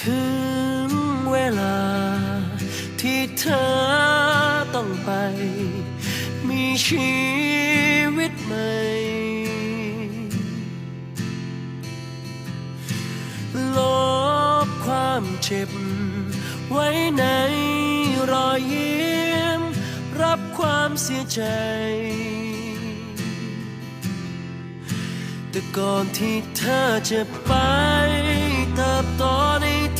ถึงเวลาที่เธอต้องไป มีชีวิตใหม่ ลบความเจ็บ ไว้ในรอยยิ้ม รับความเสียใจแต่ก่อนที่เธอจะไปเติบโต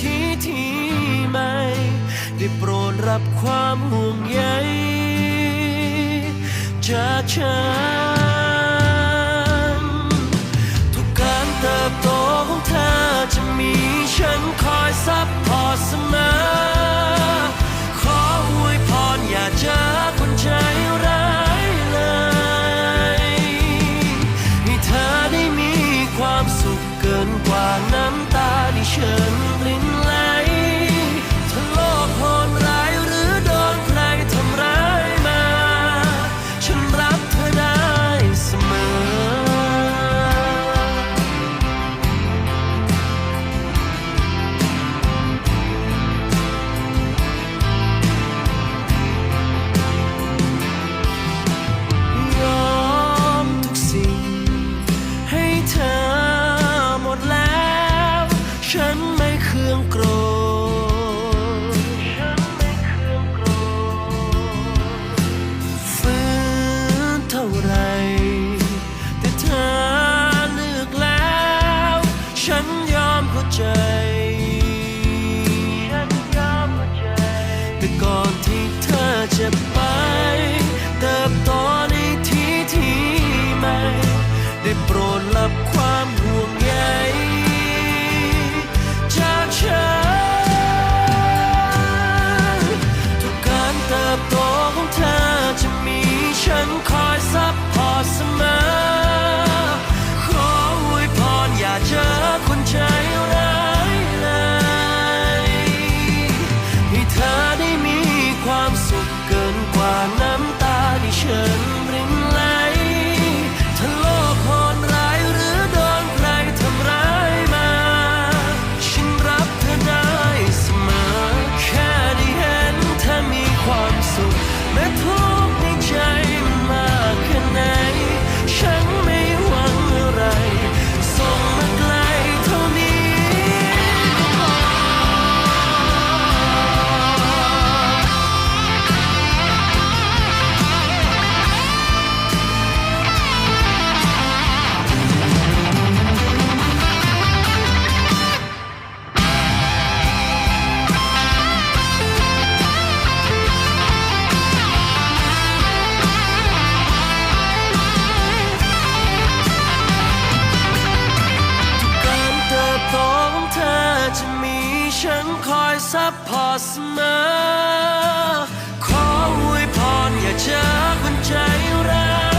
ทีที่ไม่ ได้โปรดรับความห่วงใยจากฉัน worship ซัพพอร์ตเสมอ ขออวยพรอย่าเจอคนใจร้าย